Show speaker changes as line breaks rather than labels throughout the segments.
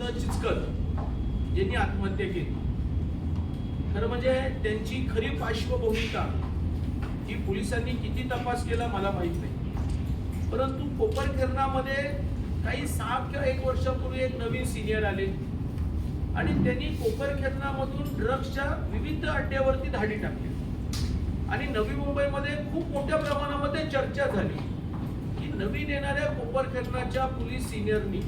वसंत चिचकर यांनी आत्महत्या केली. खरं म्हणजे त्यांची खरी पार्श्वभूमिका ही पोलिसांनी किती तपास केला मला माहीत नाही. परंतु कोपरखिरणामध्ये काही सहा किंवा एक वर्षापूर्वी एक नवीन सिनियर आले आणि त्यांनी कोपरखिरणामधून ड्रग्सच्या विविध अड्ड्यावरती धाडी टाकली. आणि नवी मुंबईमध्ये खूप मोठ्या प्रमाणामध्ये चर्चा झाली. की नवीन येणाऱ्या कोपरखिरणाच्या पोलीस सिनियरनी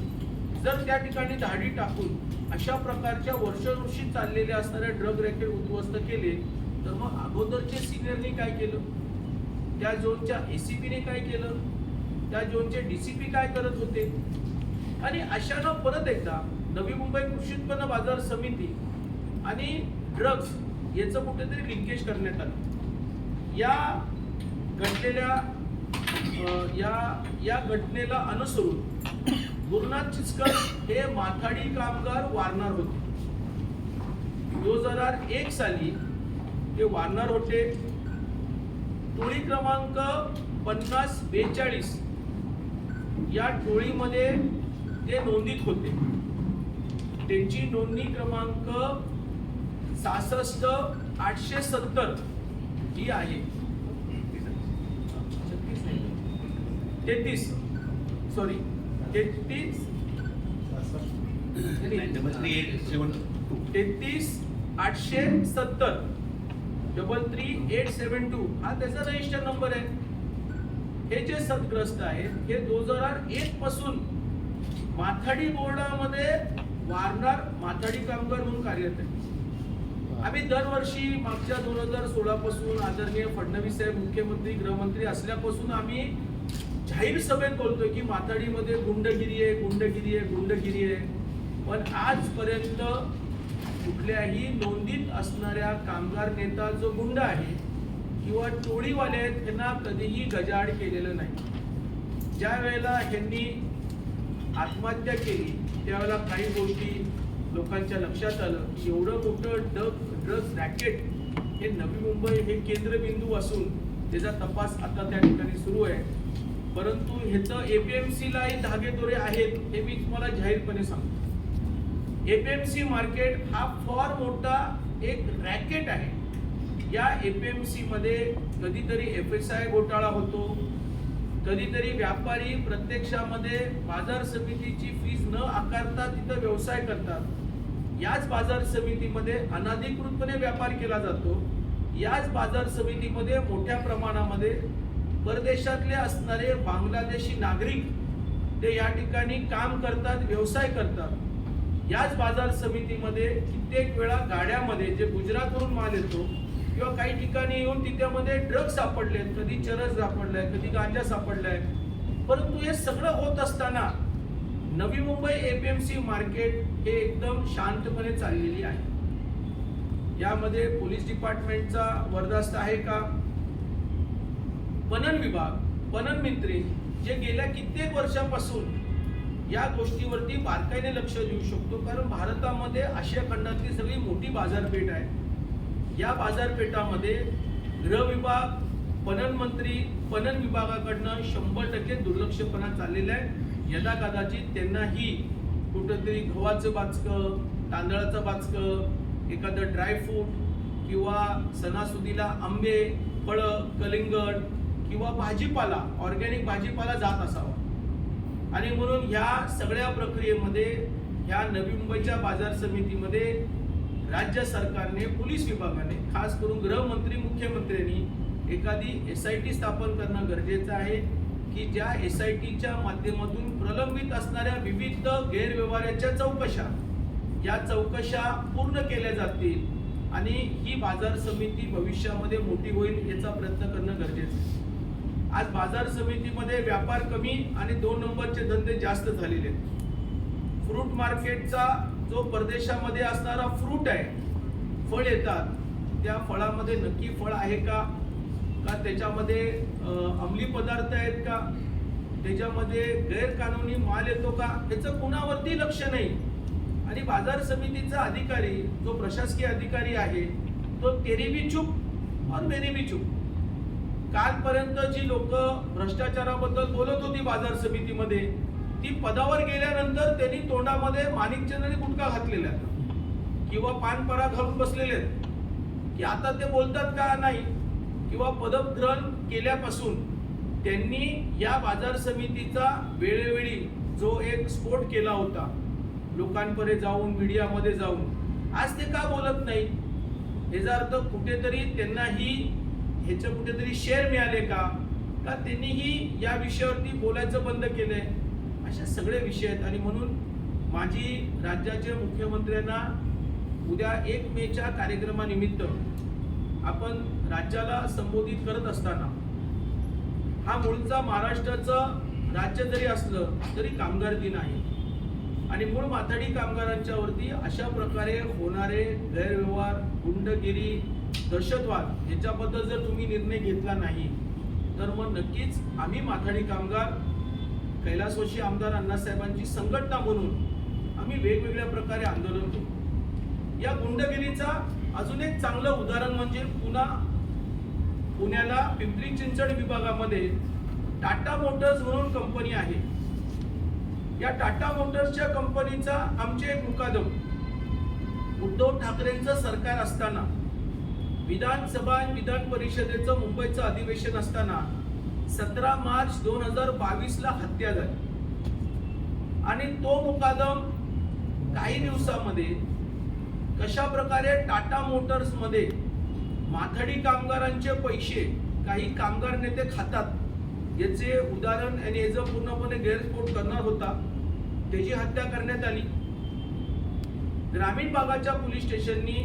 जर त्या ठिकाणी धाडी टाकून अशा प्रकारच्या वर्षानुवर्षी चाललेल्या असणाऱ्या ड्रग रॅकेट उद्ध्वस्त केले तर मग अगोदरचे सिनियरनी काय केलं? त्या झोनच्या एसीपीने काय केलं? त्या झोनचे डीसीपी काय करत होते? आणि अशानं परत एकदा नवी मुंबई कृषी उत्पन्न बाजार समिती आणि ड्रग्स याचं कुठेतरी लिंकेज करण्यात आलं. या घडलेल्या या या घटनेला अनुसरून गुरुनाथ चिचकर हे माथाडी कामगार वारणार होते. दोन हजार एक साली ते वारणार होते. टोळी क्रमांक पन्नास बेचाळीस या टोळीमध्ये ते नोंदीत होते. त्यांची नोंदणी क्रमांक सहासष्ट आठशे सत्तर ही आहे. तेहतीस. सॉरी तेहतीस. तेहतीस आठशे सत्तर. Double three eight seven two हा त्याचा रजिस्टर नंबर आहे. हे जे सदग्रस्त आहेत हे दोन हजार एक पासून माथाडी बोर्डामध्ये वारणार माथाडी कामगार म्हणून कार्यरत आहे आम्ही दरवर्षी मागच्या दोन हजार सोळा पासून आदरणीय फडणवीस साहेब मुख्यमंत्री गृहमंत्री असल्यापासून आम्ही जाहीर सभेत बोलतोय की माथाडीमध्ये गुंडगिरी आहे गुंडगिरी आहे गुंडगिरी आहे. पण आजपर्यंत कुठल्याही नोंदीत असणाऱ्या कामगार नेता जो गुंड आहे किंवा टोळीवाले आहेत त्यांना कधीही गजाआड केलेलं नाही. ज्या वेळेला ह्यांनी आत्महत्या केली त्यावेळेला काही गोष्टी लोकांच्या लक्षात आलं की एवढं मोठं डग ड्रग्ज रॅकेट हे नवी मुंबई हे केंद्रबिंदू असून त्याचा तपास आता त्या ठिकाणी सुरू आहे. परंतु ह्याचं एपीएमसीलाही धागेदोरे आहेत हे मी तुम्हाला जाहीरपणे सांगतो. एपीएमसी मार्केट हा फार मोठा एक रॅकेट आहे. या एपीएमसी मध्ये कधीतरी एफ एस आय घोटाळा होतो. कधीतरी व्यापारी प्रत्यक्षामध्ये बाजार समितीची फीज न आकारता तिथं व्यवसाय करतात. याच बाजार समितीमध्ये अनाधिकृतपणे व्यापार केला जातो. याच बाजार समितीमध्ये मोठ्या प्रमाणामध्ये परदेशातले असणारे बांगलादेशी नागरिक ते या ठिकाणी काम करतात व्यवसाय करतात. याच बाजार समितीमध्ये कित्येक वेळा गाड्यामध्ये जे गुजरातवरून माल येतो किंवा काही ठिकाणी येऊन तिच्यामध्ये ड्रग सापडलेत कधी चरस सापडलाय कधी गांजा सापडलाय. परंतु हे सगळं होत असताना नवी मुंबई एपीएमसी मार्केट हे एकदम शांतपणे चाललेली आहे. यामध्ये पोलीस डिपार्टमेंटचा वरदास्त आहे का? पणन विभाग पणन मंत्री जे गेल्या कित्येक वर्षापासून या गोष्टीवरती बारकाईने लक्ष देऊ शकतो. कारण भारतामध्ये आशिया खंडातली सगळी मोठी बाजारपेठ आहे. या बाजारपेठामध्ये गृह विभाग पणन मंत्री पणन विभागाकडनं शंभर टक्के दुर्लक्षपणा चाललेला आहे. यदा कदाचित त्यांनाही कुठंतरी गव्हाचं बाचकं तांदळाचं बाचकं एखादं ड्रायफ्रूट किंवा सणासुदीला आंबे फळं कलिंगड किंवा भाजीपाला ऑर्गॅनिक भाजीपाला जात असावा. आणि म्हणून ह्या सगळ्या प्रक्रियेमध्ये ह्या नवी मुंबईच्या बाजार समितीमध्ये राज्य सरकारने पोलीस विभागाने खास करून गृहमंत्री मुख्यमंत्र्यांनी एखादी एस आय टी स्थापन करणं गरजेचं आहे की ज्या एस आय टीच्या माध्यमातून प्रलंबित असणाऱ्या विविध गैरव्यवहाराच्या चौकशा या चौकशा पूर्ण केल्या जातील आणि ही बाजार समिती भविष्यामध्ये मोठी होईल याचा प्रयत्न करणं गरजेचं आहे. आज बाजार समितीमध्ये व्यापार कमी आणि दोन नंबरचे धंदे जास्त झालेले आहेत. फ्रूट मार्केटचा जो परदेशामध्ये असणारा फ्रूट आहे फळ येतात त्या फळामध्ये नक्की फळ आहे का? का त्याच्यामध्ये अंमली पदार्थ आहेत का? त्याच्यामध्ये गैरकानूनी माल येतो का? याचं कुणावरती लक्ष नाही. आणि बाजार समितीचा अधिकारी जो प्रशासकीय अधिकारी आहे तो तेरी बी चूप और मेरी बी चूप. कालपर्यंत जी लोक भ्रष्टाचाराबद्दल बोलत होती बाजार समितीमध्ये ती पदावर गेल्यानंतर त्यांनी तोंडामध्ये माणिकचंद आणि गुटखा घातलेला किंवा पानपरा घालून बसलेले. आहेत की आता ते बोलतात का नाही? किंवा पदग्रहण केल्यापासून त्यांनी या बाजार समितीचा वेळोवेळी जो एक स्फोट केला होता लोकांपर्यंत जाऊन मीडियामध्ये जाऊन आज ते का बोलत नाही याचा अर्थ कुठेतरी त्यांना ही ह्याचं कुठेतरी शेअर मिळाले का? का त्यांनीही या विषयावरती बोलायचं बंद केलंय? असे सगळे विषय आहेत. आणि म्हणून माझी राज्याचे मुख्यमंत्र्यांना उद्या एक मेच्या कार्यक्रमानिमित्त आपण राज्याला संबोधित करत असताना हा मूळचा महाराष्ट्राचं राज्य जरी असलं तरी कामगार दिन आहे. आणि मूळ माथाडी कामगारांच्यावरती अशा प्रकारे होणारे गैरव्यवहार गुंडगिरी दहशतवाद याच्याबद्दल जर तुम्ही निर्णय घेतला नाही तर मग नक्कीच आम्ही माथाडी कामगार कैलासवासी आमदार अण्णासाहेबांची संघटना म्हणून आम्ही वेगवेगळ्या प्रकारे आंदोलन केलं या गुंडगिरीचा अजून एक चांगलं उदाहरण म्हणजे पुन्हा पुण्याला पिंपरी चिंचवड विभागामध्ये टाटा मोटर्स म्हणून कंपनी आहे. या टाटा मोटर्सच्या कंपनीचा आमचे एक मुकादम. उद्धव ठाकरेंचं सरकार असताना विधानसभा आणि विधान परिषदेचं मुंबईचं अधिवेशन असताना सतरा मार्च दोन हजार बावीसला हत्या झाली. आणि तो मुकादम काही दिवसामध्ये कशा प्रकारे टाटा मोटर्समध्ये माथाडी कामगारांचे पैसे काही कामगार नेते खातात याचे उदाहरण आणि याचा पूर्णपणे गैरस्फोट करणार होता त्याची हत्या करण्यात आली. ग्रामीण भागाच्या पोलीस स्टेशननी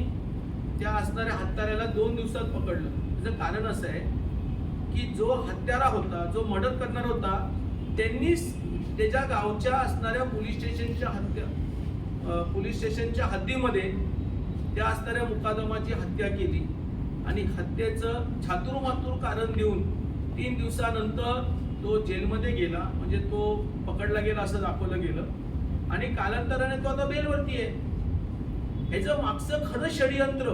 त्या असणाऱ्या हत्याराला दोन दिवसात पकडलं. त्याचं कारण असं आहे की जो हत्यारा होता जो मर्डर करणार होता त्यांनीच त्याच्या गावच्या असणाऱ्या पोलीस स्टेशनच्या हत्या पोलीस स्टेशनच्या हद्दीमध्ये त्या असणाऱ्या मुकादमाची हत्या केली. आणि हत्येचं छातुरमातुर कारण देऊन तीन दिवसानंतर तो जेलमध्ये गेला. म्हणजे तो पकडला गेला असं दाखवलं गेलं. आणि कालांतराने तो आता बेलवरती आहे. ह्याचं मागचं खरं षडयंत्र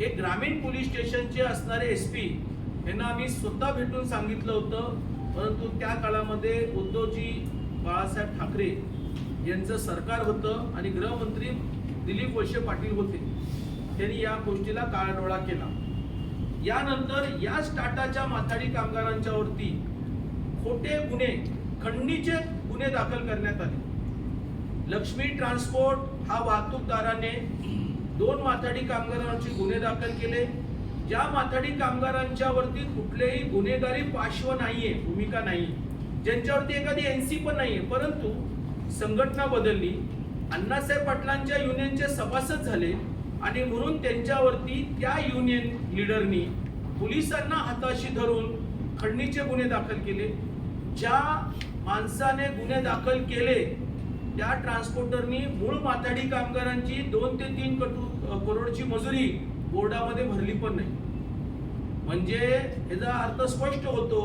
हे ग्रामीण पोलीस स्टेशनचे असणारे एस पी यांना आम्ही स्वतः भेटून सांगितलं होतं. परंतु त्या काळामध्ये उद्धवजी बाळासाहेब ठाकरे यांचं सरकार होतं आणि गृहमंत्री दिलीप वळसे पाटील होते. त्यांनी या गोष्टीला काळडोळा केला. यानंतर याच टाटाच्या माथाडी कामगारांच्यावरती खोटे गुन्हे खंडणीचे गुन्हे दाखल करण्यात आले. लक्ष्मी ट्रान्सपोर्ट हा वाहतूकदाराने दोन माथाडी कामगारांचे गुन्हे दाखल केले. ज्या माथाडी कामगारांच्या वरती कुठलेही गुन्हेगारी पार्श्व नाहीये भूमिका नाही. ज्यांच्यावरती एखादी एन सी पण नाहीये परंतु संघटना बदलली. अण्णासाहेब पाटलांच्या युनियनचे सभासद झाले आणि म्हणून त्यांच्यावरती त्या युनियन लिडरनी पोलिसांना हाताशी धरून खंडणीचे गुन्हे दाखल केले. ज्या माणसाने गुन्हे दाखल केले त्या ट्रान्सपोर्टरनी मूळ माथाडी कामगारांची दोन ते तीन कटू करोडची मजुरी बोर्डामध्ये भरली पण नाही. म्हणजे याचा अर्थ स्पष्ट होतो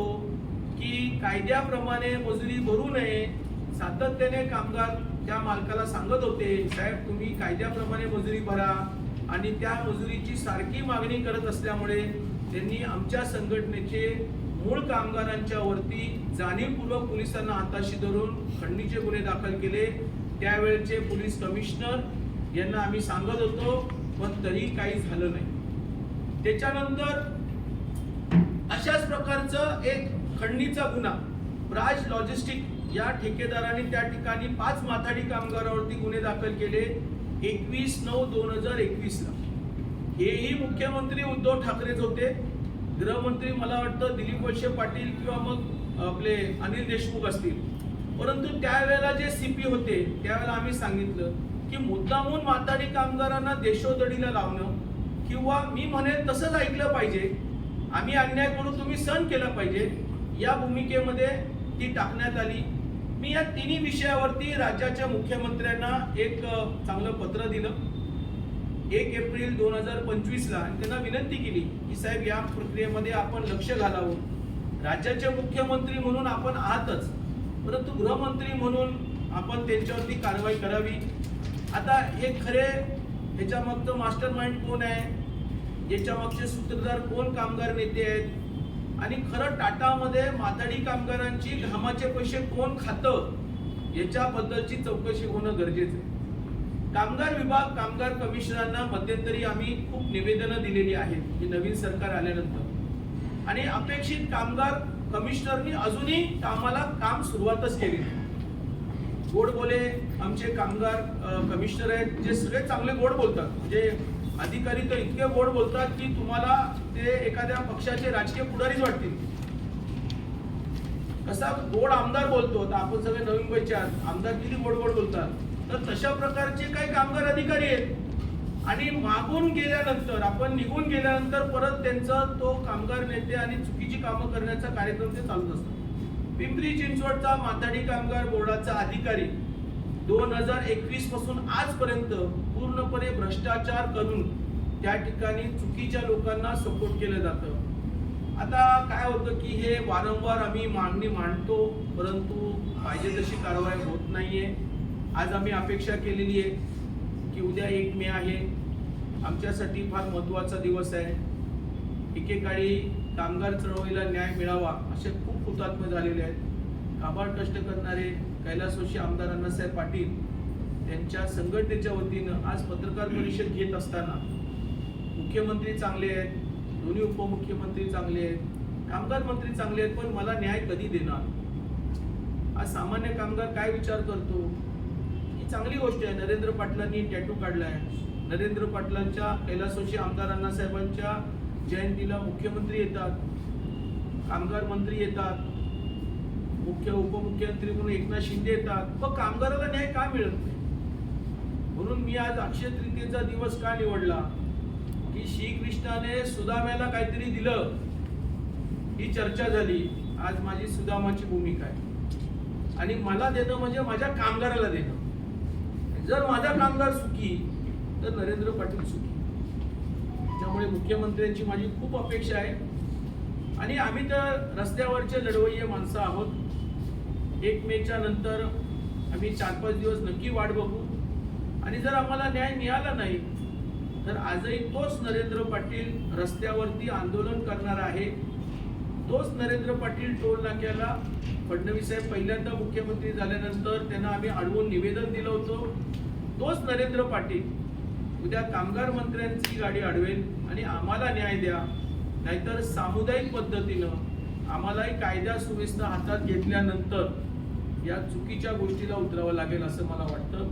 की कायद्याप्रमाणे मजुरी भरू नये सातत्याने कामगार त्या मालकाला सांगत होते साहेब तुम्ही कायद्याप्रमाणे मजुरी भरा आणि त्या मजुरीची सारखी मागणी करत असल्यामुळे त्यांनी आमच्या संघटनेचे मूळ कामगारांच्या वरती जाणीवपूर्वक पोलिसांना हाताशी धरून खंडणीचे गुन्हे दाखल केले. त्यावेळेचे पोलीस कमिशनर यांना आम्ही सांगत होतो पण तरी काही झालं नाही. त्याच्यानंतर अशाच प्रकारचं एक खंडणीचा गुन्हा प्राज लॉजिस्टिक या ठेकेदाराने त्या ठिकाणी पाच माथाडी कामगारावरती गुन्हे दाखल केले. एकवीस नऊ दोन हजार एकवीसला. हेही मुख्यमंत्री उद्धव ठाकरेच होते. गृहमंत्री मला वाटतं दिलीप वळसे पाटील किंवा मग आपले अनिल देशमुख असतील. परंतु त्यावेळेला जे सीपी होते त्यावेळेला आम्ही सांगितलं की मुद्दामून माथाडी कामगारांना देशोदडीला लावणं किंवा मी म्हणेन तसंच ऐकलं पाहिजे. आम्ही अन्याय करू तुम्ही सहन केलं पाहिजे. या भूमिकेमध्ये ती टाकण्यात आली. मी या तिन्ही विषयावरती राज्याच्या मुख्यमंत्र्यांना एक चांगलं पत्र दिलं. एक एप्रिल दोन हजार पंचवीसला आणि त्यांना विनंती केली की साहेब या प्रक्रियेमध्ये आपण लक्ष घालावं. राज्याचे मुख्यमंत्री म्हणून आपण आहातच परंतु गृहमंत्री म्हणून आपण त्यांच्यावरती कारवाई करावी. आता हे खरे ह्याच्या मागचं मास्टर माइंड कोण आहे? याच्या मागचे सूत्रधार कोण कामगार नेते आहेत? आणि खरं टाटामध्ये माथाडी कामगारांची घामाचे पैसे कोण खातं? याच्याबद्दलची चौकशी होणं गरजेचं आहे. कामगार विभाग कामगार कमिशनरांना मध्यंतरी आम्ही खूप निवेदनं दिलेली आहेत ही नवीन सरकार आल्यानंतर. आणि अपेक्षित कामगार कमिशनरनी अजूनही कामाला काम सुरुवातच केली गोड बोले आमचे कामगार कमिशनर आहेत जे सगळे चांगले गोड बोलतात. म्हणजे अधिकारी तर इतके गोड बोलतात की तुम्हाला ते एखाद्या पक्षाचे राजकीय पुढारीच वाटतील. कसा गोड आमदार बोलतो तर आपण सगळे नवीन मुंबईचे आहात आमदार किती गोड गोड बोलतात. तर तशा प्रकारचे काही कामगार अधिकारी आहेत. आणि मागून गेल्यानंतर आपण निघून गेल्यानंतर परत त्यांचा तो कामगार नेते आणि चुकीची कामं करण्याचा कार्यक्रम ते चालत असतात. पिंपरी चिंचवडचा माथाडी कामगार बोर्डाचा अधिकारी दोन हजार एकवीसपासून आजपर्यंत पूर्णपणे भ्रष्टाचार करून त्या ठिकाणी चुकीच्या लोकांना सपोर्ट केलं जातं. आता काय होतं की हे वारंवार आम्ही मागणी मांडतो परंतु पाहिजे तशी कारवाई होत नाहीये. आज आम्ही अपेक्षा केलेली आहे की उद्या एक मे आहे. आमच्यासाठी फार महत्त्वाचा दिवस आहे. एकेकाळी कामगार चळवळीला न्याय मिळावा असे खूप हुतात्म झालेले आहेत. काबाड कष्ट करणारे कैलासोशी आमदार अण्णासाहेब पाटील त्यांच्या संघटनेच्या वतीनं आज पत्रकार परिषद घेत असताना मुख्यमंत्री चांगले आहेत दोन्ही उपमुख्यमंत्री चांगले आहेत कामगार मंत्री चांगले आहेत पण मला न्याय कधी देणार? आज सामान्य कामगार काय विचार करतो? ही चांगली गोष्ट आहे. नरेंद्र पाटलांनी टॅटू काढलाय. नरेंद्र पाटलांच्या कैलासोशी आमदार अण्णासाहेबांच्या जयंतीला मुख्यमंत्री येतात. कामगार मंत्री येतात. मुख्य उपमुख्यमंत्री म्हणून एकनाथ शिंदे येतात. मग कामगाराला न्याय का मिळत नाही? म्हणून मी आज अक्षय तृतीयेचा दिवस का निवडला? की श्रीकृष्णाने सुदाम्याला काहीतरी दिलं. ही चर्चा झाली. आज माझी सुदामाची भूमिका आहे. आणि मला देणं म्हणजे माझ्या कामगाराला देणं. जर माझा कामगार सुखी तर नरेंद्र पाटील सुखी. त्यामुळे मुख्यमंत्र्यांची माझी खूप अपेक्षा आहे. आणि आम्ही तर रस्त्यावरचे लढवय्ये माणसं आहोत. एक मेच्या नंतर आम्ही चार पाच दिवस नक्की वाट बघू. आणि जर आम्हाला न्याय मिळाला नाही तर आजही तोच नरेंद्र पाटील रस्त्यावरती आंदोलन करणार आहे. तोच नरेंद्र पाटील टोल नाक्याला फडणवीस साहेब पहिल्यांदा मुख्यमंत्री झाल्यानंतर त्यांना आम्ही अडवून निवेदन दिलं होतं. तोच नरेंद्र पाटील उद्या कामगार मंत्र्यांची गाडी अडवेल आणि आम्हाला न्याय द्या. नाहीतर सामुदायिक पद्धतीनं आम्हालाही कायदा सुव्यवस्था हातात घेतल्यानंतर या चुकीच्या गोष्टीला उतरावं लागेल असं मला वाटतं.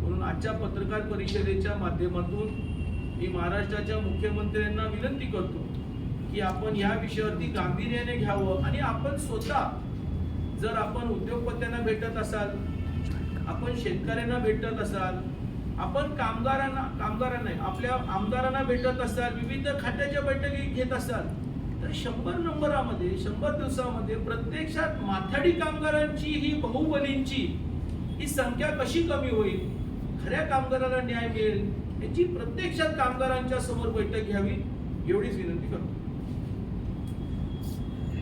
म्हणून आजच्या पत्रकार परिषदेच्या माध्यमातून मी महाराष्ट्राच्या मुख्यमंत्र्यांना विनंती करतो. की आपण या विषयावरती गांभीर्याने घ्यावं आणि आपण स्वतः जर आपण उद्योगपत्यांना भेटत असाल आपण शेतकऱ्यांना भेटत असाल आपण कामगारांना कामगारांना आपल्या आमदारांना भेटत असाल विविध खात्याच्या बैठकी घेत असाल तर शंभर नंबरामध्ये शंभर दिवसामध्ये प्रत्यक्षात माथाडी कामगारांची ही बहुबलींची ही संख्या कशी कमी होईल? खऱ्या कामगाराला न्याय मिळेल याची प्रत्यक्षात कामगारांच्या समोर बैठक घ्यावी एवढीच विनंती करतो.